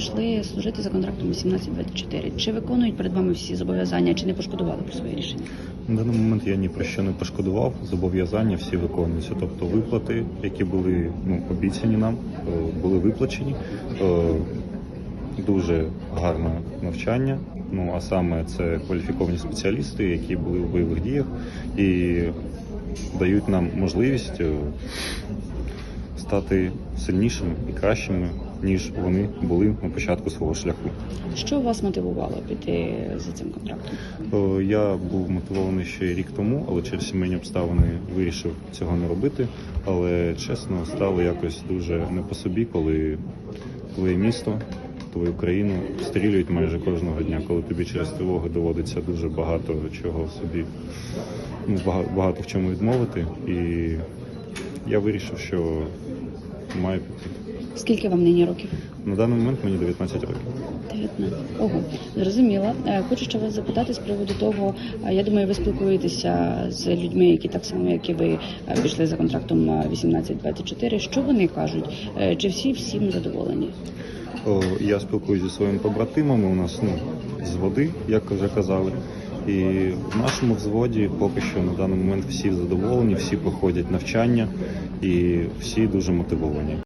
пішли служити за контрактом 1824. Чи виконують перед вами всі зобов'язання, чи не пошкодували про своє рішення? На даний момент я ні про що не пошкодував. Зобов'язання всі виконуються. Тобто виплати, які були ну, обіцяні нам, е, були виплачені. Е, Дуже гарне навчання. Ну а саме це кваліфіковані спеціалісти, які були в бойових діях і дають нам можливість е, стати сильнішими і кращими, ніж вони були на початку свого шляху. Що вас мотивувало піти за цим контрактом? Я був мотивований ще рік тому, але через сімейні обставини вирішив цього не робити. Але чесно, стало якось дуже не по собі, коли твоє місто, твою країну стрілюють майже кожного дня, коли тобі через тривоги доводиться дуже багато чого собі ну, багато, багато в чому відмовити. І я вирішив, що маю піти. Скільки вам нині років? На даний момент мені 19 років. 19. Ого, зрозуміло. Е, Хочу ще вас запитати з приводу того. е, Я думаю, ви спілкуєтеся з людьми, які так само, як і ви, е, пішли за контрактом е, 1824. Що вони кажуть? Чи всі всім задоволені? О, Я спілкуюся зі своїми побратимами. У нас ну з води, як вже казали. І в нашому взводі поки що на даний момент всі задоволені, всі проходять навчання і всі дуже мотивовані.